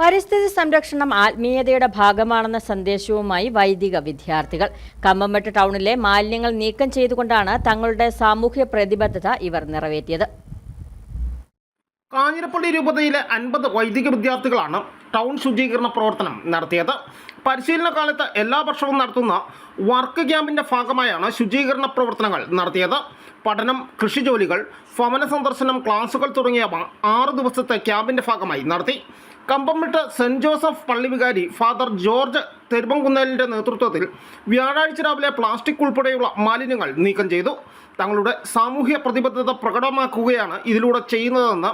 പരിസ്ഥിതി സംരക്ഷണം ആത്മീയതയുടെ ഭാഗമാണെന്ന സന്ദേശവുമായി വൈദിക വിദ്യാർത്ഥികൾ. കമ്പംമെട്ട് ടൗണിലെ മാലിന്യങ്ങൾ നീക്കം ചെയ്തുകൊണ്ടാണ് തങ്ങളുടെ സാമൂഹ്യ പ്രതിബദ്ധത ഇവർ നിറവേറ്റിയത്. കാഞ്ഞിരപ്പള്ളി രൂപതയിലെ അൻപത് വൈദിക വിദ്യാർത്ഥികളാണ് ടൗൺ ശുചീകരണ പ്രവർത്തനം നടത്തിയത്. പരിശീലന കാലത്ത് എല്ലാ വർഷവും നടത്തുന്ന വർക്ക് ക്യാമ്പിന്റെ ഭാഗമായാണ് ശുചീകരണ പ്രവർത്തനങ്ങൾ നടത്തിയത്. പഠനം കൃഷിജോലികൾ ഭവന സന്ദർശനം ക്ലാസുകൾ തുടങ്ങിയവ ആറു ദിവസത്തെ ക്യാമ്പിന്റെ ഭാഗമായി നടത്തി. കമ്പംവിട്ട് സെന്റ് ജോസഫ് പള്ളി വികാരി ഫാദർ ജോർജ് തെരുവംകുന്നലിന്റെ നേതൃത്വത്തിൽ വ്യാഴാഴ്ച രാവിലെ പ്ലാസ്റ്റിക് ഉൾപ്പെടെയുള്ള മാലിന്യങ്ങൾ നീക്കം ചെയ്തു. തങ്ങളുടെ സാമൂഹ്യ പ്രതിബദ്ധത പ്രകടമാക്കുകയാണ് ഇതിലൂടെ ചെയ്യുന്നതെന്ന്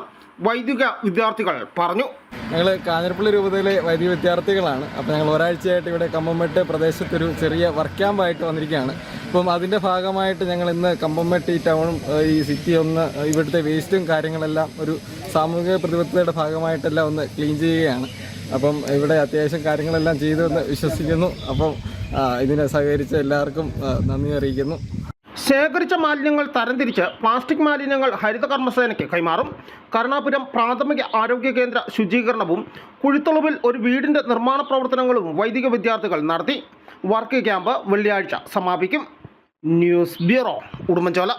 വൈദിക വിദ്യാർത്ഥികൾ പറഞ്ഞു. ഞങ്ങൾ കാഞ്ഞിരപ്പള്ളി രൂപതയിലെ വൈദ്യ വിദ്യാർത്ഥികളാണ്. അപ്പോൾ ഞങ്ങൾ ഒരാഴ്ചയായിട്ട് ഇവിടെ കമ്പംമെട്ട് പ്രദേശത്തൊരു ചെറിയ വർക്ക് ക്യാമ്പായിട്ട് വന്നിരിക്കുകയാണ്. അപ്പം അതിന്റെ ഭാഗമായിട്ട് ഞങ്ങൾ ഇന്ന് കമ്പംമെട്ട് ഈ ടൗണും ഈ സിറ്റി ഒന്ന് ഇവിടുത്തെ വേസ്റ്റും കാര്യങ്ങളെല്ലാം ഒരു സാമൂഹിക പ്രതിബദ്ധതയുടെ ഭാഗമായിട്ടെല്ലാം ഒന്ന് ക്ലീൻ ചെയ്യുകയാണ്. അപ്പം ഇവിടെ അത്യാവശ്യം കാര്യങ്ങളെല്ലാം ചെയ്തു എന്ന് വിശ്വസിക്കുന്നു. അപ്പം ഇതിനെ സഹകരിച്ച എല്ലാവർക്കും നന്ദി അറിയിക്കുന്നു. ശേഖരിച്ച മാലിന്യങ്ങൾ തരംതിരിച്ച് പ്ലാസ്റ്റിക് മാലിന്യങ്ങൾ ഹരിത കർമ്മസേനയ്ക്ക് കൈമാറും. കരുണാപുരം പ്രാഥമിക ആരോഗ്യ കേന്ദ്ര ശുചീകരണവും കുഴിത്തുളവിൽ ഒരു വീടിന്റെ നിർമ്മാണ പ്രവർത്തനങ്ങളും വൈദിക വിദ്യാർത്ഥികൾ നടത്തി. വർക്ക് ക്യാമ്പ് വെള്ളിയാഴ്ച സമാപിക്കും. News bureau Udumbanchola.